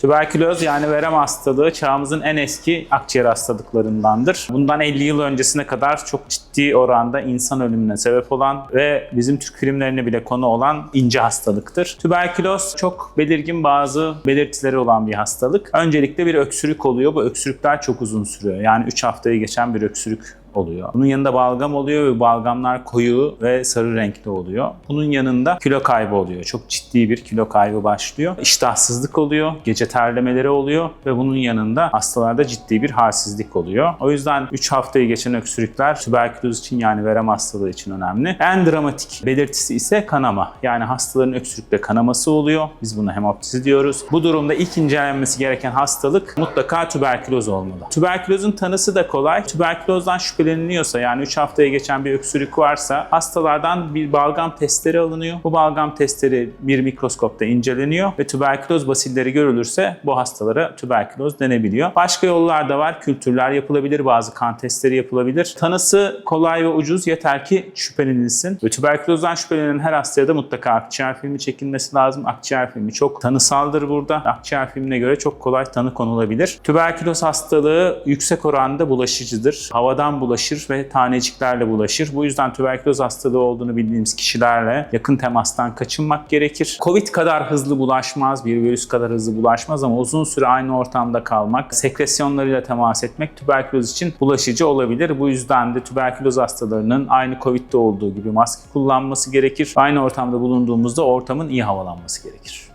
Tüberküloz yani verem hastalığı çağımızın en eski akciğer hastalıklarındandır. Bundan 50 yıl öncesine kadar çok ciddi oranda insan ölümüne sebep olan ve bizim Türk filmlerine bile konu olan ince hastalıktır. Tüberküloz çok belirgin bazı belirtileri olan bir hastalık. Öncelikle bir öksürük oluyor. Bu öksürükler çok uzun sürüyor. Yani 3 haftayı geçen bir öksürük oluyor. Bunun yanında balgam oluyor ve balgamlar koyu ve sarı renkli oluyor. Bunun yanında kilo kaybı oluyor. Çok ciddi bir kilo kaybı başlıyor. İştahsızlık oluyor, gece terlemeleri oluyor ve bunun yanında hastalarda ciddi bir halsizlik oluyor. O yüzden 3 haftayı geçen öksürükler tüberküloz için yani verem hastalığı için önemli. En dramatik belirtisi ise kanama. Yani hastaların öksürükte kanaması oluyor. Biz buna hemoptisi diyoruz. Bu durumda ilk incelenmesi gereken hastalık mutlaka tüberküloz olmalı. Tüberkülozun tanısı da kolay. Tüberkülozdan şüpheleniliyorsa yani 3 haftaya geçen bir öksürük varsa hastalardan bir balgam testleri alınıyor. Bu balgam testleri bir mikroskopta inceleniyor ve tüberküloz basilleri görülürse bu hastalara tüberküloz denebiliyor. Başka yollar da var. Kültürler yapılabilir, bazı kan testleri yapılabilir. Tanısı kolay ve ucuz yeter ki şüphelenilsin. Ve tüberkülozdan şüphelenen her hastaya da mutlaka akciğer filmi çekilmesi lazım. Akciğer filmi çok tanısaldır burada. Akciğer filmine göre çok kolay tanı konulabilir. Tüberküloz hastalığı yüksek oranda bulaşıcıdır. Havadan bulaşır ve taneciklerle bulaşır. Bu yüzden tüberküloz hastalığı olduğunu bildiğimiz kişilerle yakın temastan kaçınmak gerekir. Covid kadar hızlı bulaşmaz, bir virüs kadar hızlı bulaşmaz ama uzun süre aynı ortamda kalmak, sekresyonlarıyla temas etmek tüberküloz için bulaşıcı olabilir. Bu yüzden de tüberküloz hastalarının aynı Covid'de olduğu gibi maske kullanması gerekir. Aynı ortamda bulunduğumuzda ortamın iyi havalanması gerekir.